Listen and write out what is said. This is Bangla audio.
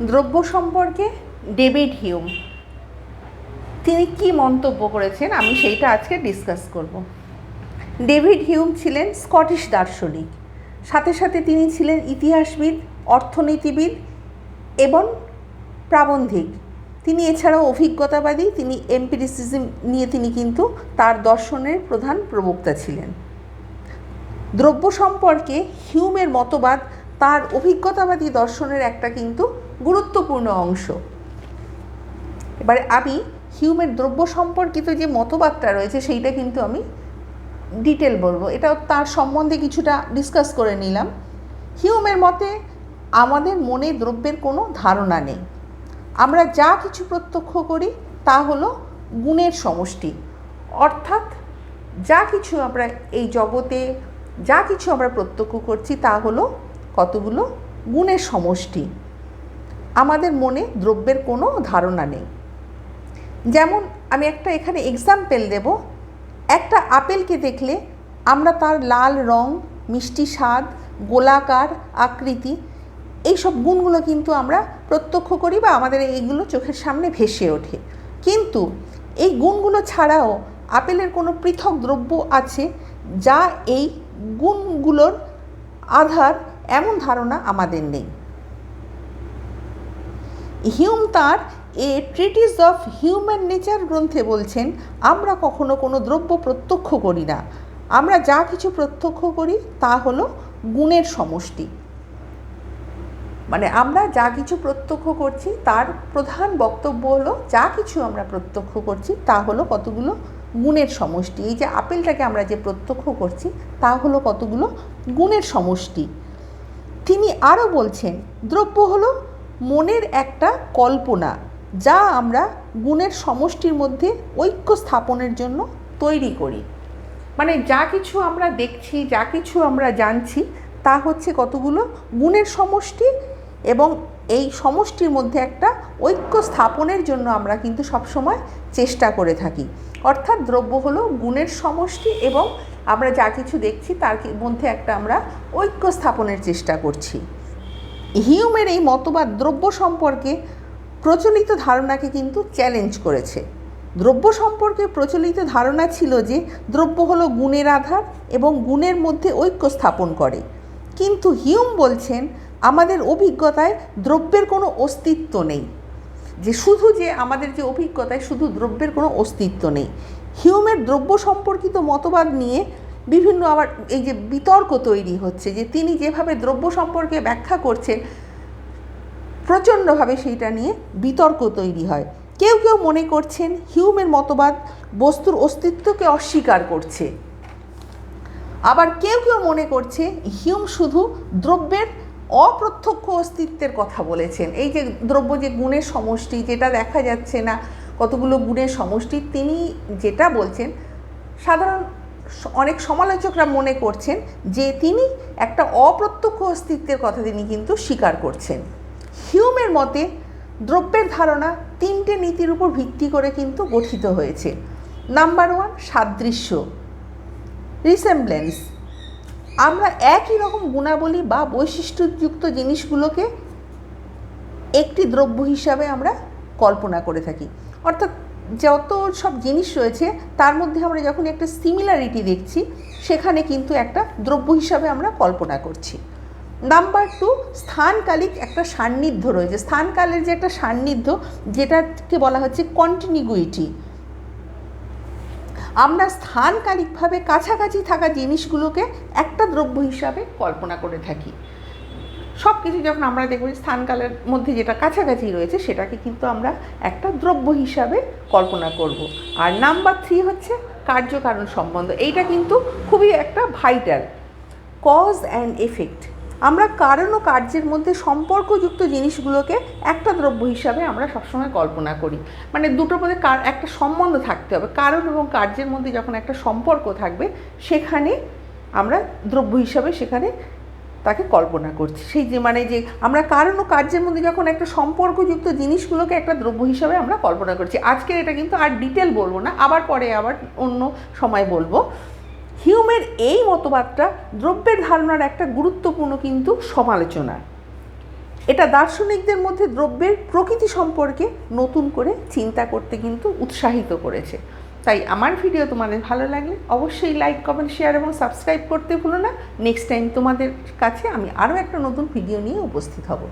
দ্রব্য সম্পর্কে ডেভিড হিউম। তিনি কি মন্তব্য করেছেন? আমি সেইটা আজকে ডিসকাস করব। ডেভিড হিউম ছিলেন স্কটিশ দার্শনিক। সাথে সাথে তিনি ছিলেন ইতিহাসবিদ, অর্থনীতিবিদ এবং প্রাবন্ধিক। তিনি এছাড়াও অভিজ্ঞতাবাদী। তিনি এম্পিরিসিজম নিয়ে তিনি কিন্তু তার দর্শনের প্রধান প্রবক্তা ছিলেন। দ্রব্য সম্পর্কে হিউমের মতবাদ, তার অভিজ্ঞতাবাদী দর্শনের একটা কিন্তু গুরুত্বপূর্ণ অংশ। এবারে আমি হিউমের দ্রব্য সম্পর্কিত যে মতবাদটা রয়েছে, সেইটা কিন্তু আমি ডিটেল বলব। এটা তার সম্বন্ধে কিছুটা ডিসকাস করে নিলাম। হিউমের মতে আমাদের মনে দ্রব্যের কোনো ধারণা নেই। আমরা যা কিছু প্রত্যক্ষ করি, তা হলো গুণের সমষ্টি। অর্থাৎ যা কিছু আমরা এই জগতে, যা কিছু আমরা প্রত্যক্ষ করছি, তা হলো কতগুলো গুণের সমষ্টি। আমাদের মনে দ্রব্যের কোনো ধারণা নেই। যেমন আমি একটা এখানে এক্সাম্পল দেব। একটা আপেলকে দেখলে আমরা তার লাল রং, মিষ্টি স্বাদ, গোলাকার আকৃতি এইসব গুণগুলো কিন্তু আমরা প্রত্যক্ষ করি বা আমাদের এইগুলো চোখের সামনে ভেসে ওঠে। কিন্তু এই গুণগুলো ছাড়াও আপেলের কোনো পৃথক দ্রব্য আছে যা এই গুণগুলোর আধার এমন ধারণা আমাদের নেই। হিউম তার a treatise of human nature গ্রন্থে বলছেন, আমরা কখনো কোনো দ্রব্য প্রত্যক্ষ করি না। আমরা যা কিছু প্রত্যক্ষ করি, তা হলো গুণের সমষ্টি। মানে আমরা যা কিছু প্রত্যক্ষ করছি, তার প্রধান বক্তব্য হলো যা কিছু আমরা প্রত্যক্ষ করছি, তা হলো কতগুলো গুণের সমষ্টি। এই যে আপেলটাকে আমরা যে প্রত্যক্ষ করছি, তা হলো কতগুলো গুণের সমষ্টি। তিনি আরও বলছেন, দ্রব্য হলো মনের একটা কল্পনা যা আমরা গুণের সমষ্টির মধ্যে ঐক্য স্থাপনের জন্য তৈরি করি। মানে যা কিছু আমরা দেখছি, যা কিছু আমরা জানছি, তা হচ্ছে কতগুলো গুণের সমষ্টি এবং এই সমষ্টির মধ্যে একটা ঐক্য স্থাপনের জন্য আমরা কিন্তু সবসময় চেষ্টা করে থাকি। অর্থাৎ দ্রব্য হলো গুণের সমষ্টি এবং আমরা যা কিছু দেখছি, তার মধ্যে একটা আমরা ঐক্য স্থাপনের চেষ্টা করছি। হিউমের এই মতবাদ দ্রব্য সম্পর্কে প্রচলিত ধারণাকে কিন্তু চ্যালেঞ্জ করেছে। দ্রব্য সম্পর্কে প্রচলিত ধারণা ছিল যে দ্রব্য হলো গুণের আধার এবং গুণের মধ্যে ঐক্য স্থাপন করে। কিন্তু হিউম বলছেন, আমাদের অভিজ্ঞতায় দ্রব্যের কোনো অস্তিত্ব নেই। যে শুধু যে আমাদের যে অভিজ্ঞতায় শুধু দ্রব্যের কোনো অস্তিত্ব নেই। হিউমের দ্রব্য সম্পর্কিত মতবাদ নিয়ে বিভিন্ন আবার এই যে বিতর্ক তৈরি হচ্ছে যে তিনি যেভাবে দ্রব্য সম্পর্কে ব্যাখ্যা করছেন, প্রচণ্ডভাবে সেইটা নিয়ে বিতর্ক তৈরি হয়। কেউ কেউ মনে করছেন হিউমের মতবাদ বস্তুর অস্তিত্বকে অস্বীকার করছে। আবার কেউ কেউ মনে করছে হিউম শুধু দ্রব্যের অপ্রত্যক্ষ অস্তিত্বের কথা বলেছেন। এই যে দ্রব্য যে গুণের সমষ্টি যেটা দেখা যাচ্ছে না, কতগুলো গুণের সমষ্টি, তিনি যেটা বলছেন, সাধারণ অনেক সমালোচকরা মনে করছেন যে তিনি একটা অপ্রত্যক্ষ অস্তিত্বের কথা তিনি কিন্তু স্বীকার করছেন। হিউমের মতে দ্রব্যের ধারণা তিনটে নীতির উপর ভিত্তি করে কিন্তু গঠিত হয়েছে। নাম্বার ওয়ান, সাদৃশ্য। রিসেমব্লেন্স। আমরা একই রকম গুণাবলী বা বৈশিষ্ট্যযুক্ত জিনিসগুলোকে একটি দ্রব্য হিসাবে আমরা কল্পনা করে থাকি। অর্থাৎ যত সব জিনিস রয়েছে, তার মধ্যে আমরা যখন একটা সিমিলারিটি দেখছি, সেখানে কিন্তু একটা দ্রব্য হিসাবে আমরা কল্পনা করছি। নাম্বার টু স্থানকালিক একটা সান্নিধ্য রয়েছে। স্থানকালের যে একটা সান্নিধ্য, যেটাকে বলা হচ্ছে কন্টিনিউইটি আমরা স্থানকালিকভাবে কাছাকাছি থাকা জিনিসগুলোকে একটা দ্রব্য হিসাবে কল্পনা করে থাকি। সব কিছু যখন আমরা দেখব স্থানকালের মধ্যে যেটা কাছাকাছি রয়েছে, সেটাকে কিন্তু আমরা একটা দ্রব্য হিসাবে কল্পনা করব। আর নাম্বার থ্রি হচ্ছে কার্যকারণ সম্বন্ধ। এইটা কিন্তু খুবই একটা ভাইটাল কজ অ্যান্ড এফেক্ট আমরা কারণ ও কার্যের মধ্যে সম্পর্কযুক্ত জিনিসগুলোকে একটা দ্রব্য হিসাবে আমরা সবসময় কল্পনা করি। মানে দুটোর মধ্যে কার, একটা সম্বন্ধ থাকতে হবে। কারণ এবং কার্যের মধ্যে যখন একটা সম্পর্ক থাকবে, সেখানে আমরা দ্রব্য হিসাবে সেখানে তাকে কল্পনা করছি। সেই যে মানে যে আমরা কারণ ও কার্যের মধ্যে যখন একটা সম্পর্কযুক্ত জিনিসগুলোকে একটা দ্রব্য হিসাবে আমরা কল্পনা করছি। আজকে এটা কিন্তু আর ডিটেল বলব না, আবার পরে আবার অন্য সময় বলব। হিউমের এই মতবাদটা দ্রব্যের ধারণার একটা গুরুত্বপূর্ণ কিন্তু সমালোচনা। এটা দার্শনিকদের মধ্যে দ্রব্যের প্রকৃতি সম্পর্কে নতুন করে চিন্তা করতে কিন্তু উৎসাহিত করেছে। তাই আমার ভিডিও তোমাদের ভালো লাগলে অবশ্যই লাইক কমেন্ট শেয়ার এবং সাবস্ক্রাইব করতে ভুলো না। নেক্সট টাইম তোমাদের কাছে আমি আরও একটা নতুন ভিডিও নিয়ে উপস্থিত হব।